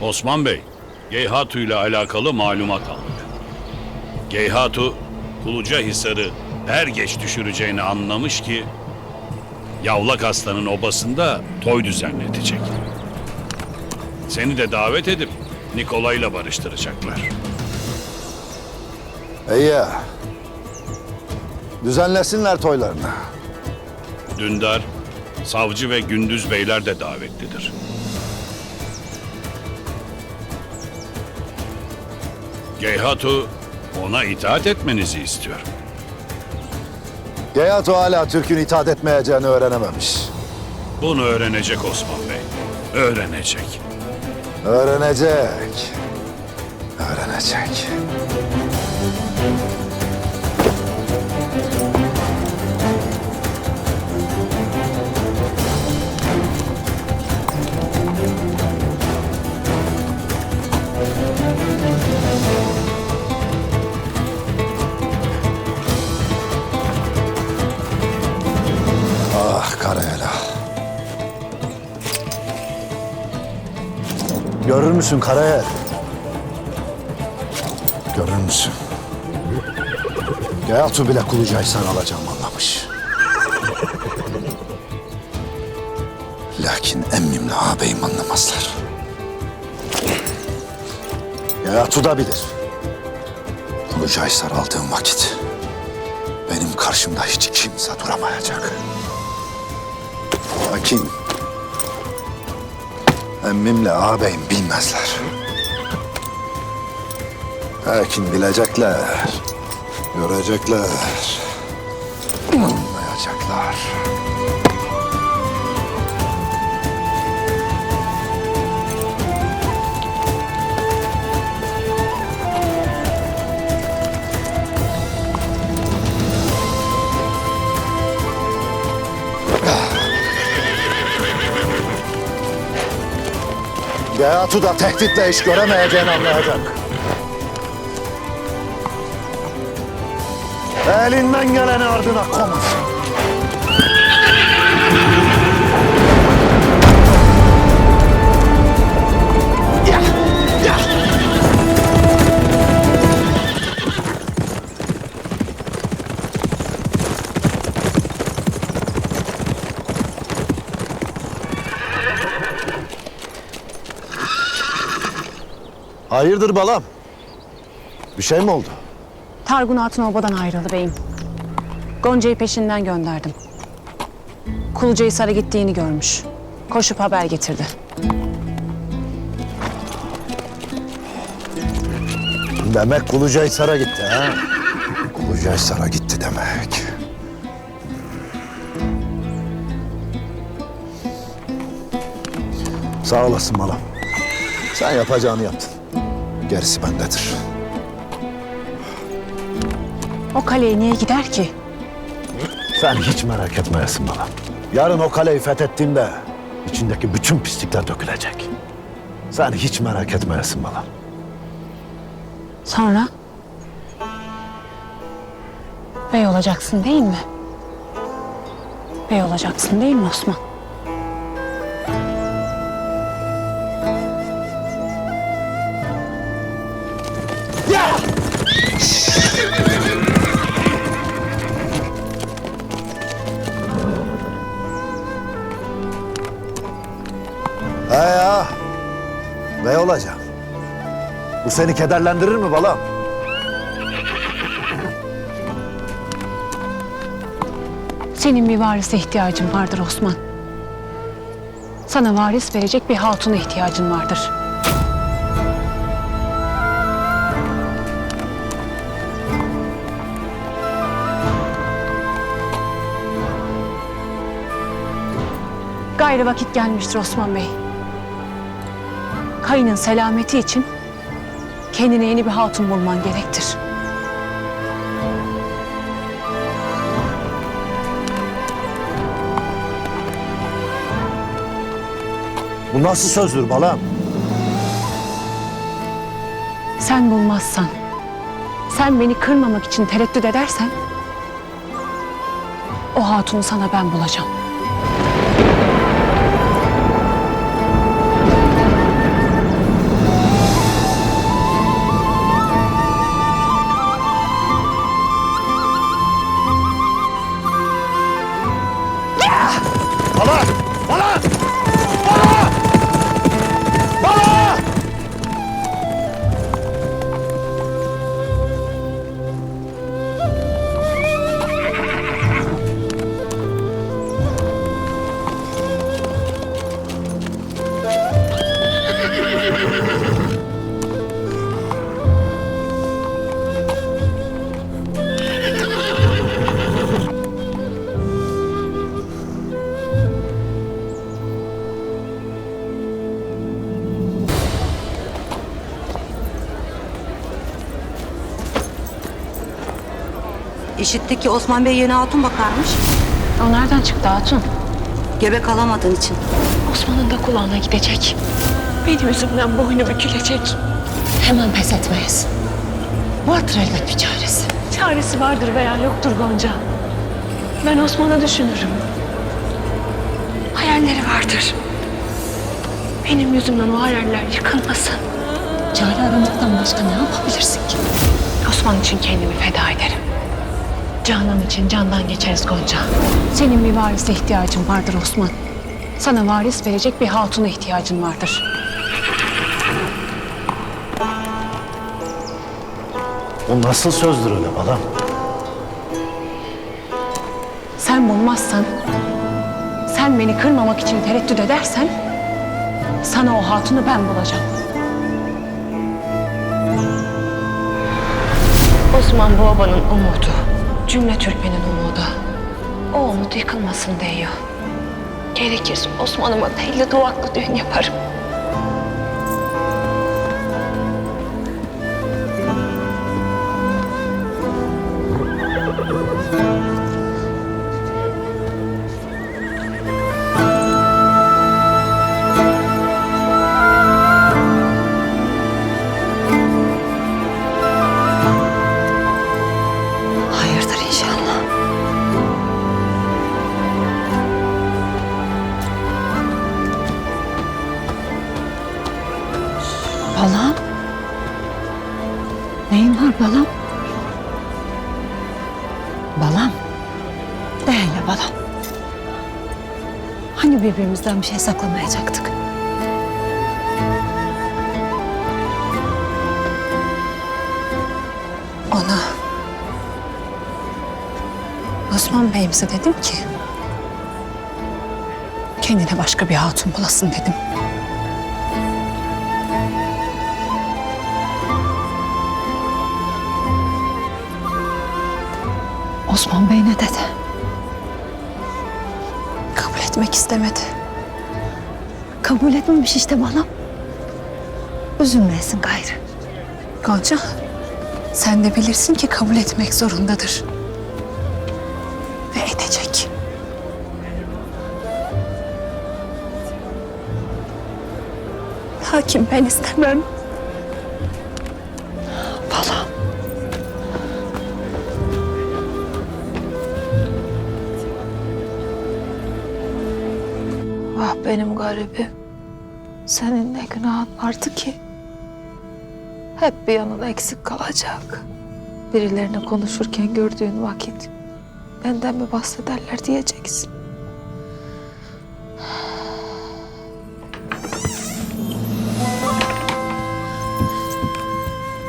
Osman Bey, Geyhatu ile alakalı malumat aldık. Geyhatu, Kuluca Hisar'ı er geç düşüreceğini anlamış ki, Yavlak Aslan'ın obasında toy düzenletecek. Seni de davet edip Nikolay'la barıştıracaklar. İyi ya. Düzenlesinler toylarını. Dündar, Savcı ve Gündüz Beyler de davetlidir. Geyhatu ona itaat etmenizi istiyor. Geyato hala Türk'ün itaat etmeyeceğini öğrenememiş. Bunu öğrenecek Osman Bey. Öğrenecek. Öğrenecek. Öğrenecek. Görür müsün Karayel? Görür müsün? Gayatu bile Kulucaysan alacağım anlamış. Lakin emmimle ağabeyim anlamazlar. Gayatu da bilir. Kulucaysar aldığım vakit benim karşımda hiç kimse duramayacak. Lakin emmimle ağabeyim bilmezler. Lakin bilecekler, görecekler, anlayacaklar. Gayatu da tehditle iş göremeyeceğini anlayacak. Elinden geleni ardına konuş. Hayırdır balam? Bir şey mi oldu? Targun Hatun obadan ayrıldı beyim. Gonca'yı peşinden gönderdim. Kulucahisar'a gittiğini görmüş. Koşup haber getirdi. Demek Kulucahisar'a gitti ha? Kulucahisar'a gitti demek. Sağ olasın balam. Sen yapacağını yaptın. Gerisi bendedir. O kaleye niye gider ki? Sen hiç merak etmeyesin bana. Yarın o kaleyi fethettiğimde içindeki bütün pislikler dökülecek. Sen hiç merak etmeyesin bana. Sonra? Bey olacaksın değil mi? Bey olacaksın değil mi Osman? Seni kederlendirir mi balam? Senin bir varise ihtiyacın vardır Osman. Sana varis verecek bir hatuna ihtiyacın vardır. Gayrı vakit gelmiştir Osman Bey. Kayının selameti için kendine yeni bir hatun bulman gerektir. Bu nasıl sözdür balam? Sen bulmazsan, sen beni kırmamak için tereddüt edersen, o hatunu sana ben bulacağım. İşittik ki Osman Bey yeni hatun bakarmış. O nereden çıktı Hatun? Gebe kalamadığın için. Osman'ın da kulağına gidecek. Benim yüzümden boynu bükülecek. Hemen pes etmeyiz. Vardır elbet bir çaresi. Çaresi vardır veya yoktur Gonca. Ben Osman'ı düşünürüm. Hayalleri vardır. Benim yüzümden o hayaller yıkılmasın. Çare aramaktan başka ne yapabilirsin ki? Osman için kendimi feda ederim. Canan için candan geçeriz Gonca. Senin bir varise ihtiyacın vardır Osman. Sana varis verecek bir hatuna ihtiyacın vardır. O nasıl sözdür öyle balam? Sen bulmazsan, sen beni kırmamak için tereddüt edersen, sana o hatunu ben bulacağım. Osman bu obanın umudu. Cümle Türkmen'in umudu. O umut yıkılmasın diyor. Gerekirse Osman'ıma telli duvaklı düğün yaparım. Birbirimizden bir şey saklamayacaktık? Ona Osman Bey'imize dedim ki kendine başka bir hatun bulasın dedim. Osman Bey ne dedi? Kabul etmek istemedi. Kabul etmemiş işte bana. Üzülmeyesin gayrı. Gonca, sen de bilirsin ki kabul etmek zorundadır. Ve edecek. Lakin ben istemem. Benim garibim. Senin ne günahın vardı ki? Hep bir yanın eksik kalacak. Birilerine konuşurken gördüğün vakit benden mi bahsederler diyeceksin.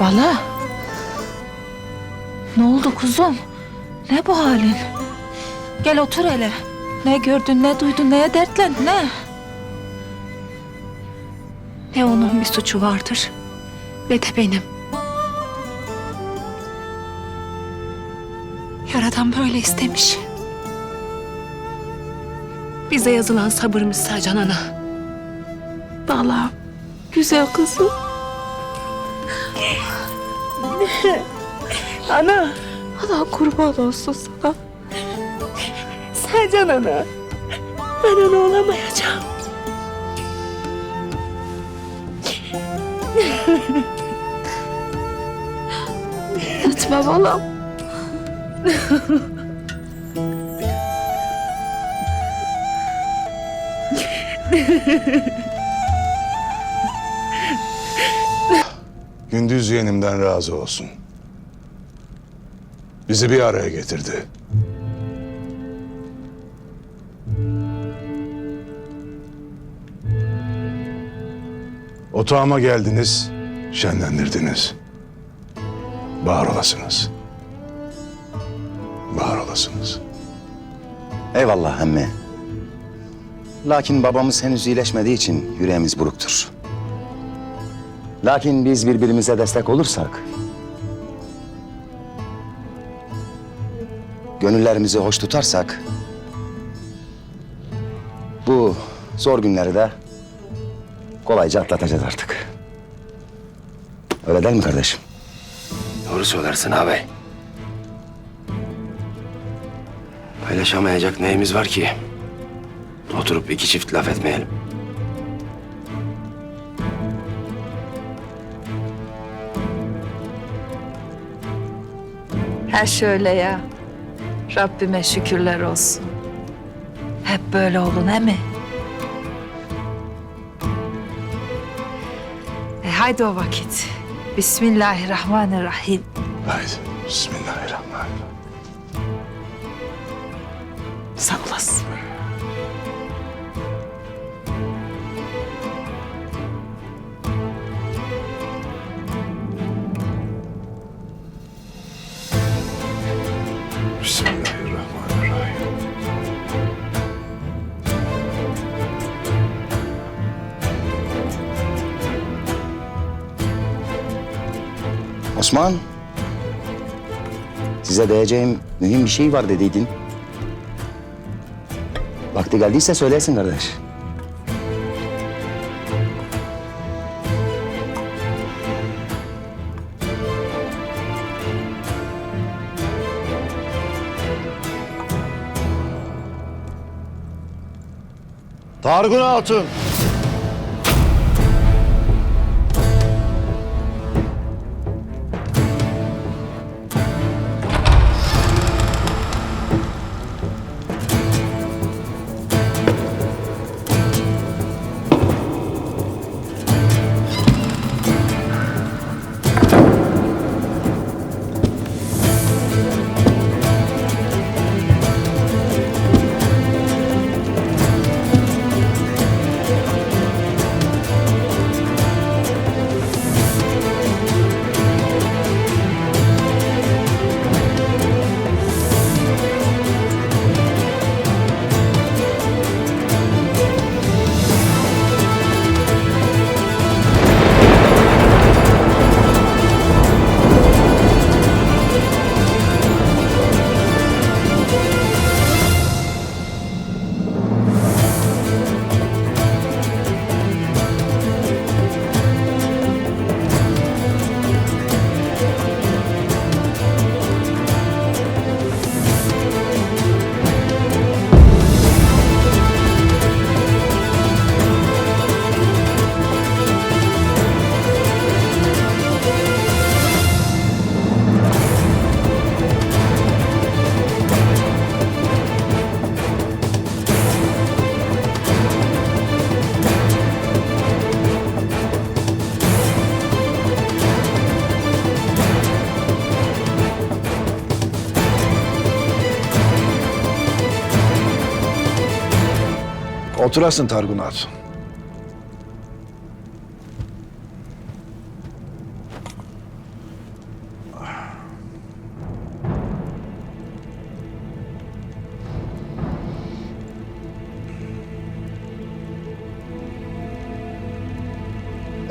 Bala. Ne oldu kuzum? Ne bu halin? Gel otur hele. Ne gördün, ne duydun, neye dertlendin ne? Ne onun bir suçu vardır ne de benim. Yaradan böyle istemiş. Bize yazılan sabırımız Sercan Ana. Bala, güzel kızım. Ana, Allah kurban olsun sana. Sercan Ana. Ben ana olamayacağım. Etme balam. Gündüz yeğenimden razı olsun. Bizi bir araya getirdi. Otağıma geldiniz, şenlendirdiniz. Var olasınız. Var olasınız. Eyvallah emmi. Lakin babamız henüz iyileşmediği için yüreğimiz buruktur. Lakin biz birbirimize destek olursak... ...gönüllerimizi hoş tutarsak... ...bu zor günleri de kolayca atlatacağız artık. Öyle değil mi kardeşim? Doğru söylersin ağabey. Paylaşamayacak neyimiz var ki? Oturup iki çift laf etmeyelim. Her şöyle ya. Rabbime şükürler olsun. Hep böyle olun he mi? E haydi o vakit. Bismillahirrahmanirrahim. Haydi. Bismillahirrahmanirrahim. Osman. Size diyeceğim mühim bir şey var dediydin. Vakti geldiyse söylesin kardeş. Targun Hatun. Oturasın Targun Hatun.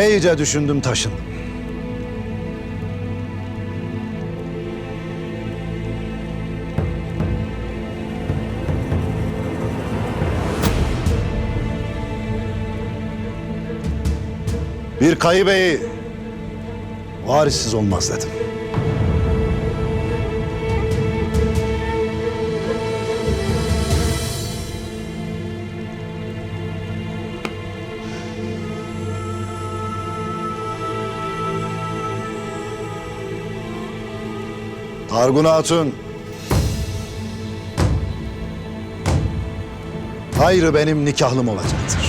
İyice düşündüm taşındım. Bir kayı beyi varissiz olmaz dedim. Targun Hatun. Hayrı benim nikahlım olacaktır.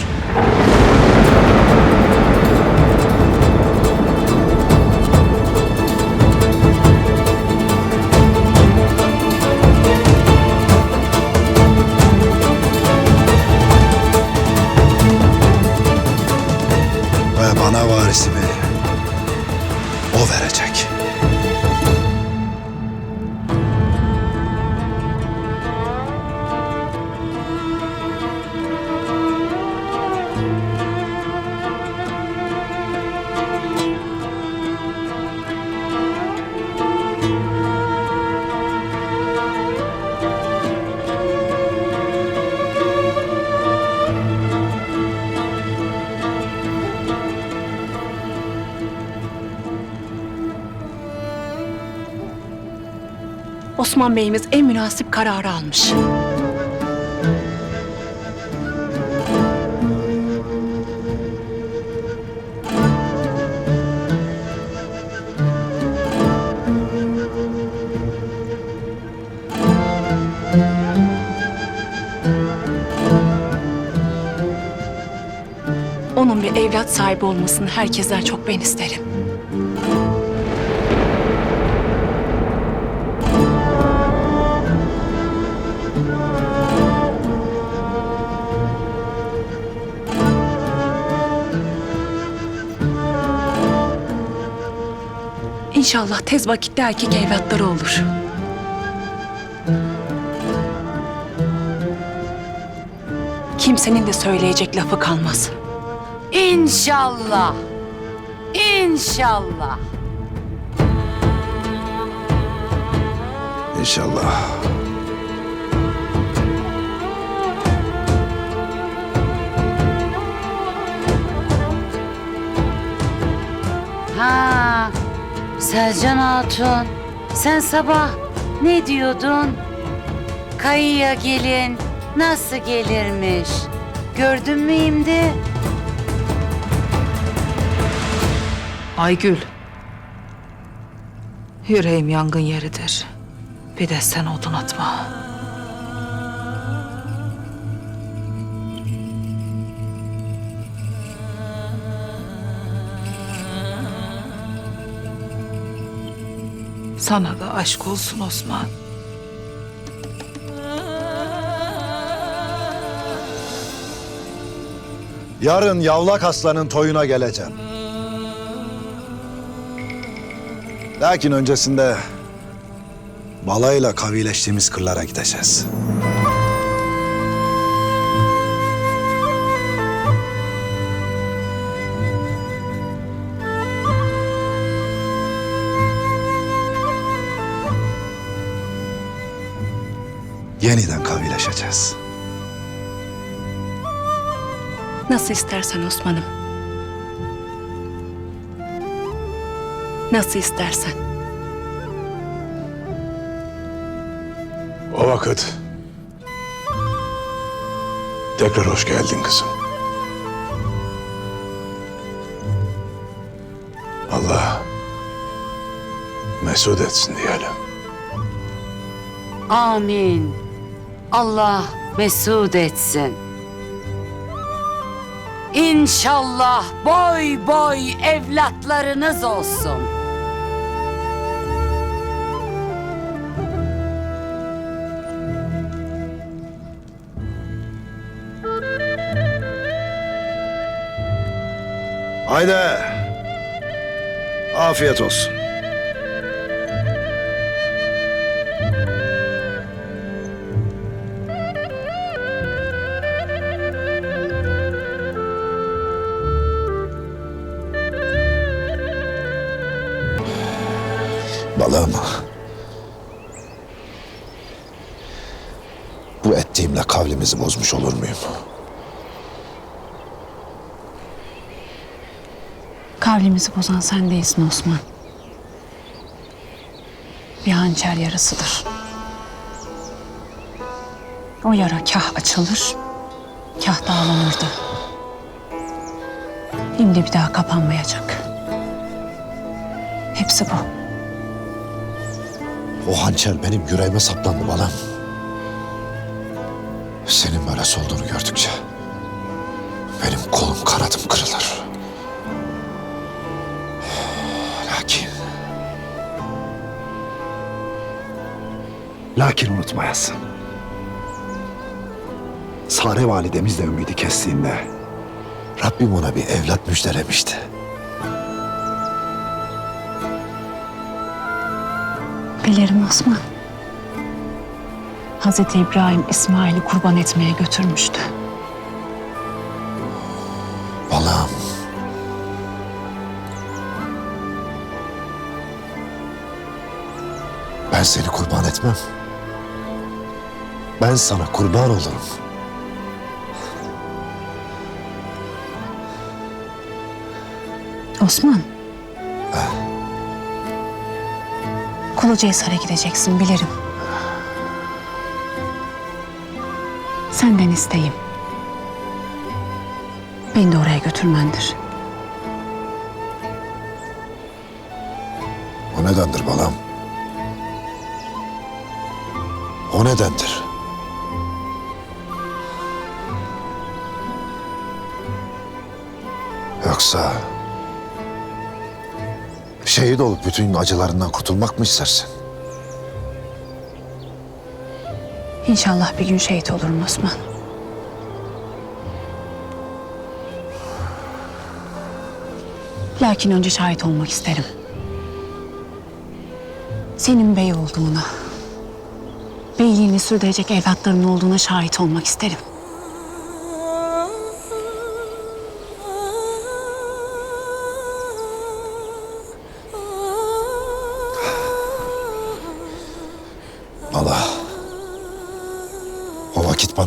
Osman Bey'imiz en münasip kararı almış. Onun bir evlat sahibi olmasını herkesten çok ben isterim. İnşallah tez vakitte erkek evlatları olur. Kimsenin de söyleyecek lafı kalmaz. İnşallah. İnşallah. İnşallah. Ha, Selcan Hatun. Sen sabah ne diyordun? Kayıya gelin nasıl gelirmiş? Gördün mü şimdi? Aygül. Yüreğim yangın yeridir. Bir de sen odun atma. Sana da aşk olsun Osman. Yarın yavlak aslanın toyuna geleceğim. Lakin öncesinde balayla kavileştiğimiz kırlara gideceğiz. Yeniden kavileşeceğiz. Nasıl istersen Osman'ım. Nasıl istersen. O vakit tekrar hoş geldin kızım. Allah mesut etsin diyelim. Amin. Allah mesut etsin. İnşallah boy boy evlatlarınız olsun. Haydi. Afiyet olsun. Balım. Bu ettiğimle kavlimizi bozmuş olur muyum? Kavlimizi bozan sen değilsin Osman. Bir hançer yarasıdır. O yara kah açılır, kah dağlanırdı. Şimdi bir daha kapanmayacak. Hepsi bu. O hançer benim yüreğime saplandı balam. Senin böyle solduğunu gördükçe benim kolum kanadım kırılır. Lakin... Lakin unutmayasın. Sare validemiz de ümidi kestiğinde Rabbim ona bir evlat müjdelemişti. Bilirim Osman. Hazreti İbrahim İsmail'i kurban etmeye götürmüştü. Balam. Ben seni kurban etmem. Ben sana kurban olurum. Osman. Kılcahisar'a gideceksin bilirim. Senden isteğim. Beni de oraya götürmendir. O nedendir balam? O nedendir? Yoksa şehit olup bütün acılarından kurtulmak mı istersin? İnşallah bir gün şehit olurum Osman. Lakin önce şahit olmak isterim. Senin bey olduğuna, beyliğini sürdürecek evlatların olduğuna şahit olmak isterim.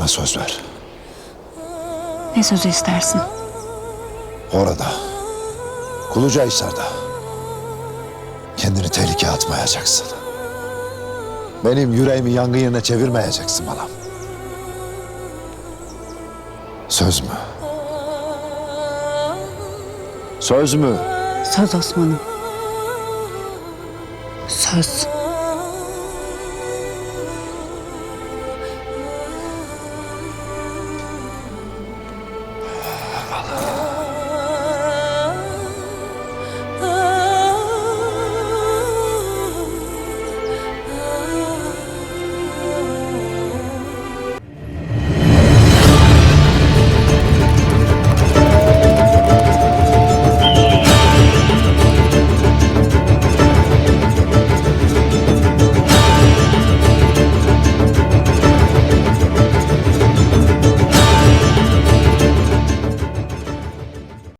Bana söz ver. Ne sözü istersin? Orada, Kulucahisar'da kendini tehlikeye atmayacaksın. Benim yüreğimi yangın yerine çevirmeyeceksin bana. Söz mü? Söz mü? Söz Osman'ım. Söz.